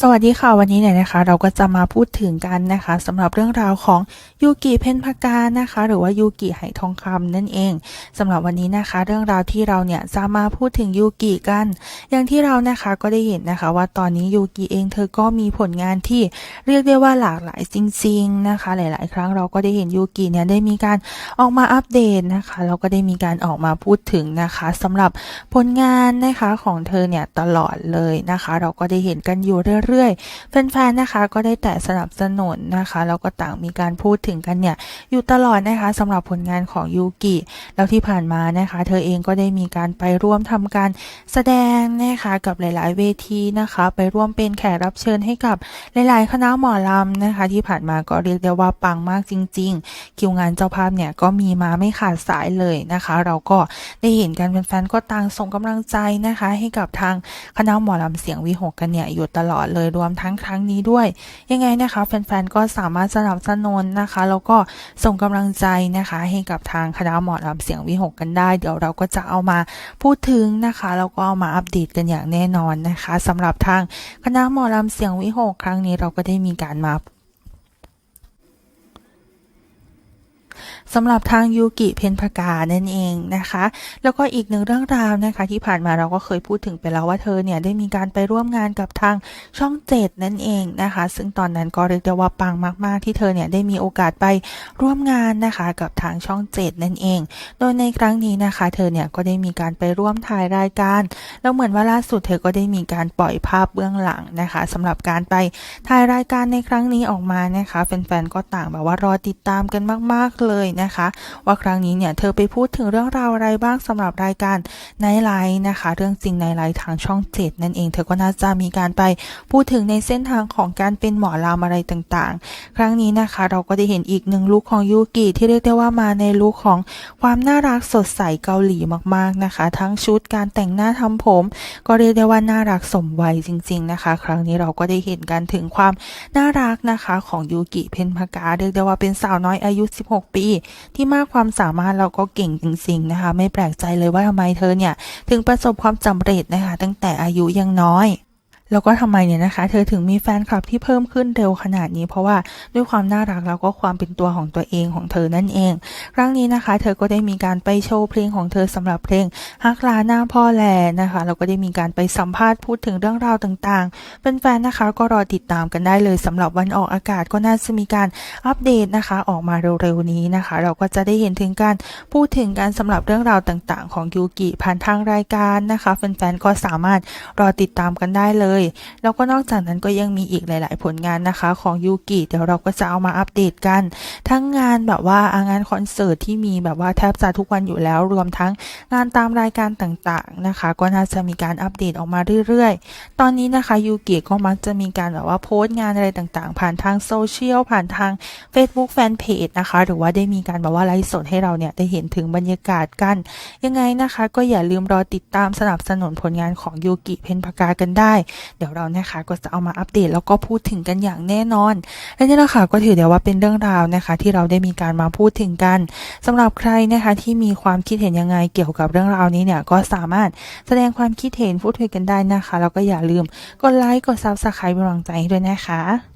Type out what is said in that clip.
สวัสดีค่ะวันนี้เนี่ยนะคะ เราก็จะมาพูดถึงกันนะคะสำหรับเรื่องราวของยูกิเพนพากานะคะ หรือว่ายูกิไหทองคำนั่นเองสำหรับวันนี้นะคะ เรื่องราวที่เราเนี่ยจะมาพูดถึงยูกิกัน อย่างที่เรานะคะก็ได้เห็นนะคะ ว่าตอนนี้ยูกิเองเธอก็มีผลงานที่เรียกได้ว่าหลากหลายจริง ๆนะคะ หลาย ๆ ครั้งเราก็ได้เห็นยูกิเนี่ยได้มีการออกมาอัปเดตนะคะเราก็ได้มีการออกมาพูดถึงนะคะสำหรับผลงานนะคะของเธอเนี่ยตลอดเลยนะคะ เราก็ได้เห็นกันอยู่เรื่อยๆ แฟนๆ นะคะก็ได้แต่สนับสนุนนะคะ แล้วก็ต่างมีการพูดถึงกันเนี่ย อยู่ตลอดนะคะสำหรับผลงานของยูกิ แล้วที่ผ่านมานะคะ เธอเองก็ได้มีการไปร่วมทำการแสดงนะคะกับหลายๆ เวทีนะคะ ไปร่วมเป็นแขกรับเชิญให้กับหลายๆ คณะหมอลำนะคะ ที่ผ่านมาก็เรียกได้ว่าปังมากจริง ๆ คิวงานเจ้าภาพเนี่ยก็มีมาไม่ขาดสายเลยนะคะ เราก็ได้เห็นกันแฟนๆ ก็ต่างส่งกำลังใจนะคะ ให้กับทางคณะหมอลำเสียงวิหกกันเนี่ยอยู่ตลอดเลยรวมทั้งครั้งนี้ด้วย ยังไงนะคะแฟนๆก็สามารถสนับสนุนนะคะแล้วก็ส่งกำลังใจนะคะ ให้กับทางคณะหมอลำเสียงวิหกกันได้ เดี๋ยวเราก็จะเอามาพูดถึงนะคะแล้วก็เอามาอัปเดตกันอย่างแน่นอนนะคะสำหรับทางคณะหมอลำเสียงวิหกครั้งนี้เราก็ได้มีการมา สำหรับทางยูกิเพนพากานั่นเองนะคะ แล้วก็อีกหนึ่งเรื่องราวนะคะที่ผ่านมาเราก็เคยพูดถึงไปแล้วว่าเธอเนี่ยได้มีการไปร่วมงานกับทางช่องเจ็ดนั่นเองนะคะ ซึ่งตอนนั้นก็เรียกได้ว่าปังมาก ๆ ที่เธอเนี่ยได้มีโอกาสไปร่วมงานนะคะกับทางช่องเจ็ดนั่นเอง โดยในครั้งนี้นะคะ เธอเนี่ยก็ได้มีการไปร่วมถ่ายรายการ แล้วเหมือนว่าล่าสุดเธอก็ได้มีการปล่อยภาพเบื้องหลังนะคะสำหรับการไปถ่ายรายการในครั้งนี้ออกมานะคะแฟนๆก็ต่างแบบว่ารอติดตามกันมาก ๆเลยนะคะ ว่าครั้งนี้เนี่ยเธอไปพูดถึงเรื่องราวอะไรบ้างสำหรับรายการไนไลท์นะคะ เรื่องจริงในไลท์ทางช่องเจ็ดนั่นเอง เธอก็น่าจะมีการไปพูดถึงในเส้นทางของการเป็นหมอลำอะไรต่างๆ ครั้งนี้นะคะ เราก็ได้เห็นอีกหนึ่งลุคของยูกิที่เรียกได้ว่ามาในลุคของความน่ารักสดใสเกาหลีมากๆนะคะ ทั้งชุดการแต่งหน้าทำผม ก็เรียกได้ว่าน่ารักสมวัยจริง ๆนะคะ ครั้งนี้เราก็ได้เห็นกันถึงความน่ารักนะคะของยูกิเพนพากาเรียกได้ว่าเป็นสาวน้อยอายุ 16 ปีที่มากความสามารถเราก็เก่งจริงๆนะคะ ไม่แปลกใจเลยว่าทำไมเธอเนี่ย ถึงประสบความสำเร็จนะคะ ตั้งแต่อายุยังน้อย แล้วก็ทำไมเนี่ยนะคะ เธอถึงมีแฟนคลับที่เพิ่มขึ้นเร็วขนาดนี้ เพราะว่าด้วยความน่ารักแล้วก็ความเป็นตัวของตัวเองของเธอนั่นเอง ครั้งนี้นะคะ เธอก็ได้มีการไปโชว์เพลงของเธอสำหรับเพลงฮักลาหน้าพ่อแลนะคะแล้วก็ได้มีการไปสัมภาษณ์พูดถึงเรื่องราวต่างๆเป็นแฟนนะคะก็รอติดตามกันได้เลยสำหรับวันออกอากาศก็น่าจะมีการอัปเดตนะคะ ออกมาเร็วๆนี้นะคะ เราก็จะได้เห็นถึงการพูดถึงการสำหรับเรื่องราวต่างๆ ของยูกิผ่านทางรายการนะคะแฟนๆก็สามารถรอติดตามกันได้เลยแล้วก็นอกจากนั้นก็ยังมีอีกหลาย ๆ ผลงานนะคะของยูกิเดี๋ยวเราก็จะเอามาอัปเดตกัน ทั้งงานแบบว่างานคอนเสิร์ตที่มีแบบว่าแทบจะทุกวันอยู่แล้ว รวมทั้งงานตามรายการต่างๆนะคะ ก็น่าจะมีการอัปเดตออกมาเรื่อย ๆ ตอนนี้นะคะยูกิก็มักจะมีการแบบว่าโพสต์งานอะไรต่างๆ ผ่านทางโซเชียลผ่านทาง Facebook Fanpage นะคะ หรือว่าได้มีการแบบว่าไลฟ์สดให้เราเนี่ยได้เห็นถึงบรรยากาศกัน ยังไงนะคะ ก็อย่าลืมรอติดตามสนับสนุนผลงานของยูกิเพนพากากันได้เดี๋ยวเรานะคะก็จะเอามาอัปเดตแล้วก็พูดถึงกันอย่างแน่นอน และนี่แหละค่ะก็ถือได้ว่าเป็นเรื่องราวนะคะ ที่เราได้มีการมาพูดถึงกันสำหรับใครนะคะที่มีความคิดเห็นยังไงเกี่ยวกับเรื่องราวนี้เนี่ยก็สามารถแสดงความคิดเห็นพูดคุยกันได้นะคะแล้วก็อย่าลืมกดไลค์กดซับสไครป์เป็นกำลังใจให้ด้วยนะคะ